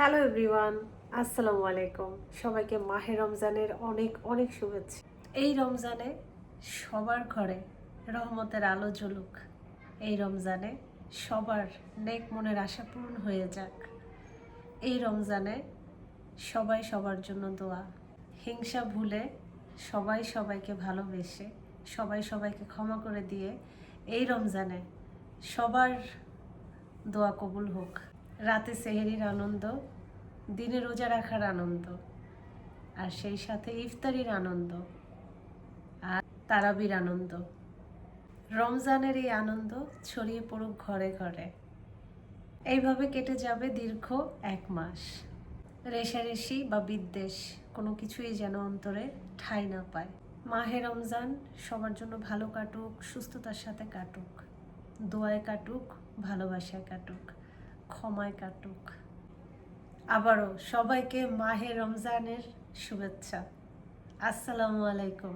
Hello everyone, আসসালামু আলাইকুম। সবাইকে মাহে রমজানের অনেক অনেক শুভেচ্ছা। এই রমজানে সবার ঘরে রহমতের আলো জ্বলুক। এই রমজানে সবার নেক মনের আশা পূরণ হয়ে যাক। এই রমজানে সবাই সবার জন্য দোয়া। হিংসা ভুলে সবাই সবাইকে ভালোবেসে, সবাই সবাইকে ক্ষমা করে দিয়ে এই রমজানে সবার দোয়া কবুল হোক। রাতে সেহেরির আনন্দ, দিনে রোজা রাখার আনন্দ, আর সেই সাথে ইফতারির আনন্দ আর তারাবির আনন্দ। রমজানের এই আনন্দ ছড়িয়ে পড়ুক ঘরে ঘরে। এইভাবে কেটে যাবে দীর্ঘ এক মাস। রেশারেশি বা বিদ্বেষ কোনো কিছুই যেন অন্তরে ঠাঁই না পায়। মাহে রমজান সবার জন্য ভালো কাটুক, সুস্থতার সাথে কাটুক, দোয়ায় কাটুক, ভালোবাসায় কাটুক। ক্ষমায় কাটুক। আবারও সবাইকে মাহে রমজানের শুভেচ্ছা। আসসালামু আলাইকুম।